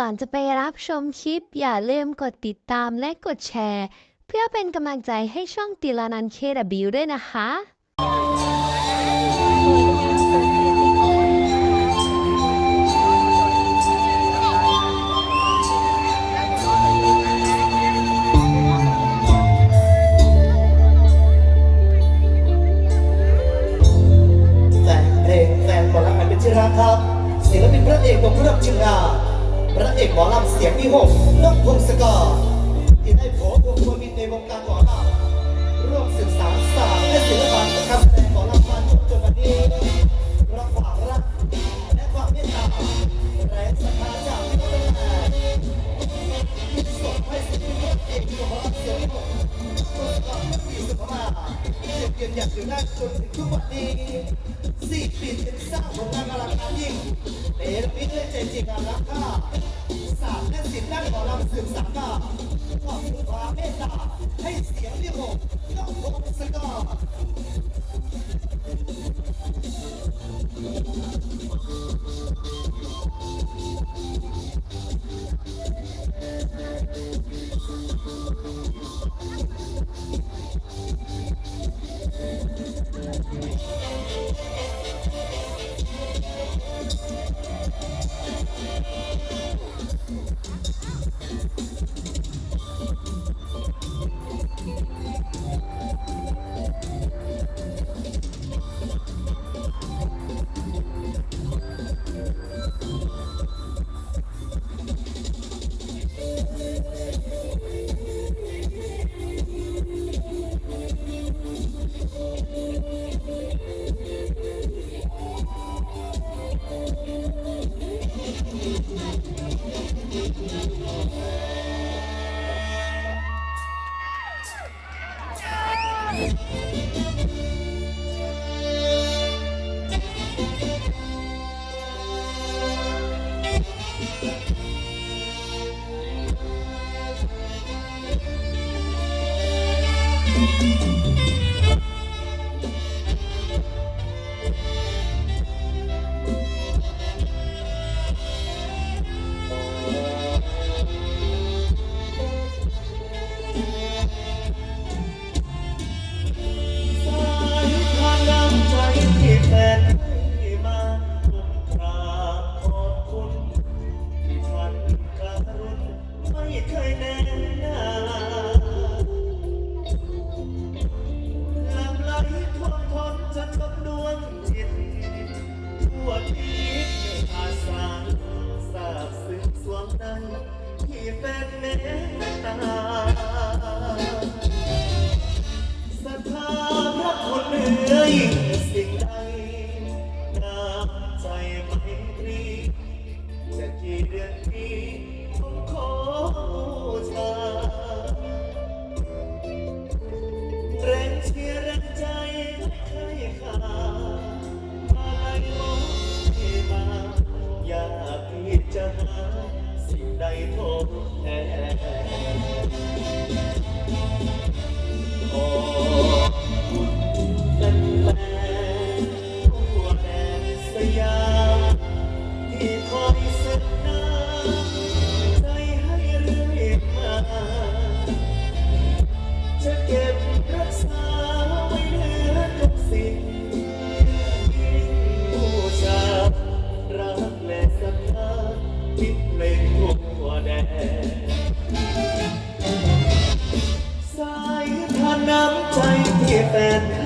ก่อนจะไปรับชมคลิป อย่าลืมกดติดตามและกดแชร์ เพื่อเป็นกำลังใจให้ช่องติลานันเคดบิวด้วยนะคะแฟนเพลงแฟนหมอลำอันเป็นที่รักครับศิลปินพระเอกวงเรื่องชิงนา พระเอกหมอลำเสียงมีหกนกพงศกรที่ได้โผล่วงดวงมินในวงการหมอลำร่วมศึกษาศาสตร์และศิลปะกับแสดงหมอลำมาจนจนวันนี้รักความรักและความเมตตาแรงศรัทธาจากพี่น้องแฟนส่งให้ศิลปินเอกวงหมอลำเสียงมีหกนก่อนเมื่อปีสุภาเสียงเพียงอยากอยู่ได้จนถึงทุกวันนี้ สี่ปีเป็นสร้างผลงานอลังการยิ่งเนรมิตด้วยใจจริงงานรักค่าศาสตร์และศิลป์ด้านหมอลำสืบสานมาขอบคุณความเมตตาให้เสียงเรียกผมน้องพงสายทานน้ำใจที่แฟนให้มาผมกราบขอบคุณที่ท่านกร เคยแน่น ศรัทธาพระคุณเหนือยิ่งสิ่งใดน้ำใจไมตรีจะกี่เดือนปีผมขอบูชาแรงเชียร์แรงใจไม่เคยขาดมาลัยมองให้มา อยากที่จะหา สิ่งใดทดแทนขอบคุณแฟน น้ำใจที่แฟน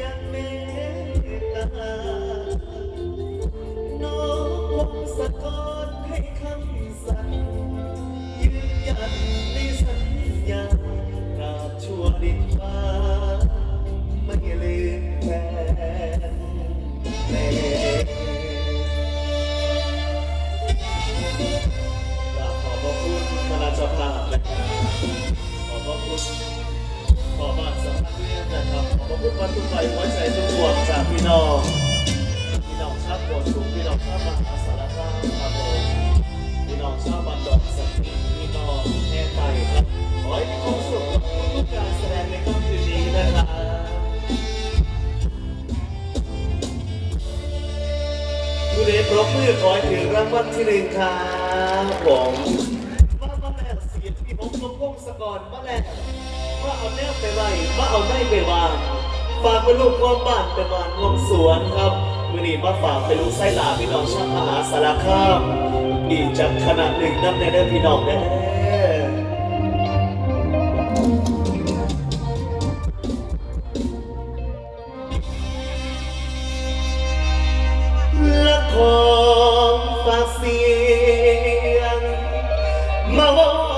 ยังเมตตาน้องวงสะกดให้คำสั่งยืนยันในสัญญา อบาทสัมพันธ์เรื่องนะครับขอบพระคุณวันทุกใจหัวใจทุกดวงจากพี่น้องพี่น้องชาวโบสูงพี่น้องชาวมหาสารคามครับผมพี่น้องชาวบ้านดอกสักทีพี่น้องแม่ไต่ครับขอให้มีความสุขกับทุกๆการแสดงในค่ำคืนนี้นะครับผู้ใดปรบมือขอให้ถึงรางวัลที่หนึ่งครับผมมามาแล้วเสียงที่ผมลงพงศกรมาแล้ วมาเอาแนวไปไว้มาเอาได้ไปวางฝากเป็นลูกความบ้านเป็นบ้านรวมสวนครับมือนี้มาฝากเป็นลูกไส้หลาพี่น้องชาวมหาสารคามดีจักขนาดหนึ่งน้ำในเด้อพี่น้องเด้ละของฝากเสียงมาวอ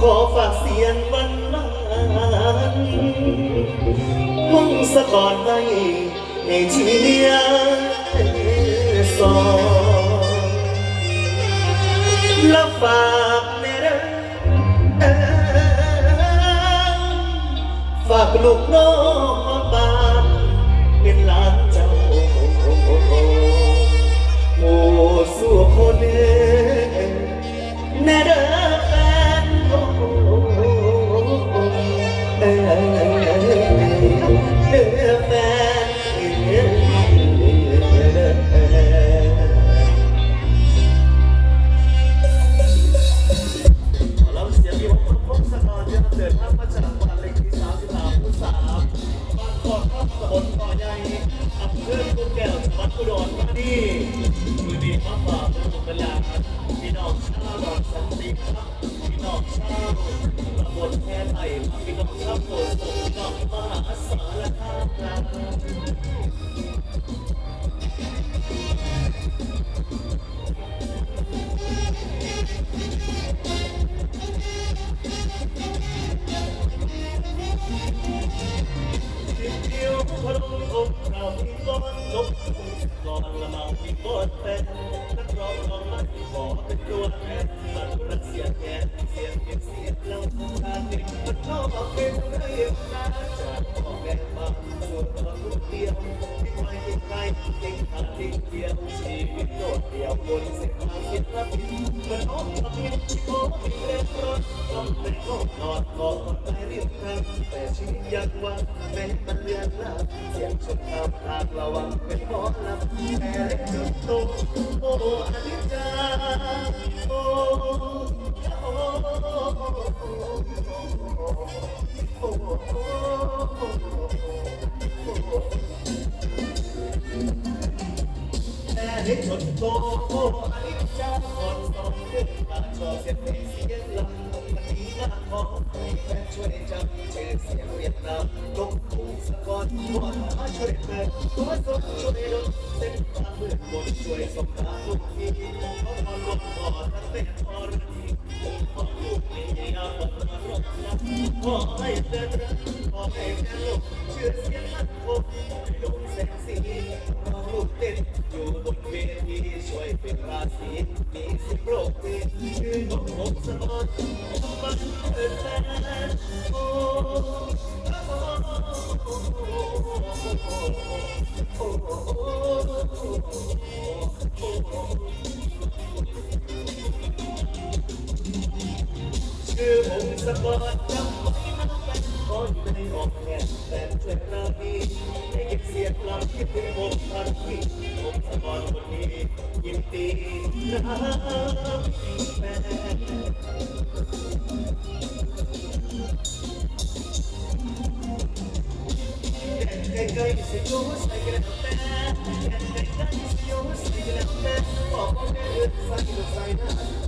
ขอฝากเสียงวันนั้นห้องสะกอนไว้ให้เชียสองและฝากในเด้อเอ้ยฝากลูกน้องมาบ้านเป็นหลานเจ้าหมู่สู่คนเอ้ย แเดียวชีวิตโดดเดียวบนเส้นทางเส้นระเบียบมันอ้อมทำให้ที่โอ้มีเรื่องร้อนต้องเป็นโลกนอนก่อนไปเรียบทางแต่ชีวิตยังว่าแม้มันเลือนลาเสียงชนตามทางระวังเป็นหมอลำแต่เล็กจนโตโอ้อนิจจาโอ้โอ้แต่เล็กจนโตโอ้อนิจจาก่อนสองเดือนมาชอเสียงเพลงเสียงลำมันมีหน้าขอให้แฟนช่วยจำชื่อเสียงเวียดนามลงถูกสะกอนตัวมาช่วยเปิดตัวสดช่วยลดเส้นทางมืดมนช่วยส่งทางลูกนี้เขาพอลงพอทั้งเป็นพอรักพอลูกนี้ยาบอกมาลงนะพอให้เดินพ อให้แค่ลูกเชื่อเสียงมันคงให้ลงแสงสีรอลูกเต้นอยู่บนเวทีช่วยเป็นราศีมีสิบโรคเวทีชื่อนกนกสะกอนมันเกิดแฟนโอ้ชื่อผมสะกดจำไว้นะแฟนอยู่ในอ้อมแขนแฟนช่วยปราณีให้เก็บเสียงลำคิดถึงผมทันทีผมสะกดคนนี้ยินดีนะแฟนแดนแดกล้ๆสิอยู่ใส่กันแล้วแต่แค่ใกล้ๆสิอยู่ใส่กันแล้วแต่บอกว่าแม่เอื้อนใส่ลูกใส่หน้าเอาเอา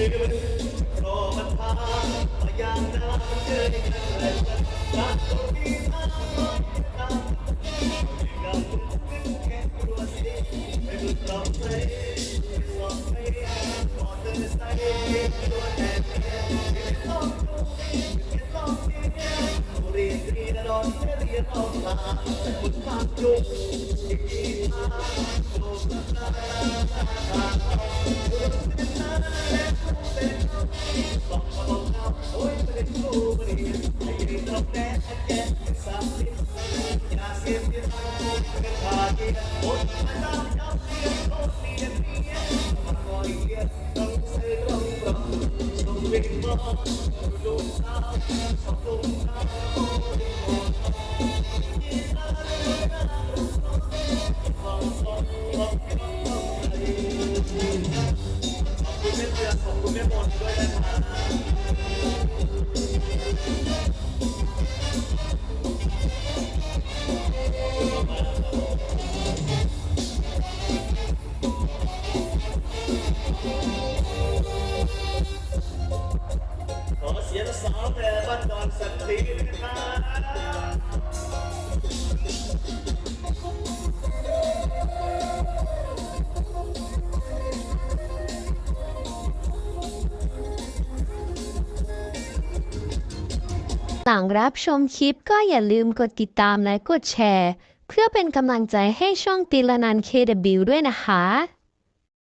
Thank you. เรียนนอนตาแต่คุณฟังจุกอีกทีทางโลกตาตาตาเป็นตาและเป็นบอกมาบอกเราโอ้ยไม่ได้ดูไม่ได้ไม่ได้ตอแน่แก่สามสิบอย่าเสียเสียทางเป็นทางที่โอ้ยมาตามจับเรียนโอ้เรียนเรียนมาคอยเรียนต้องเสียต้องปรับต้องวิ่งมาดูสาวชอบดูสาวโอ้ยโอ้ย ขอบคุณแม่เตือนขอบคุณแม่มนต์ด้วยนะครับ สียงสาวแต่บ้านดอนสันตินะครับหลังรับชมคลิปก็อย่าลืมกดติดตามและกดแชร์ เพื่อเป็นกำลังใจให้ช่องติลนัน KW ด้วยนะคะ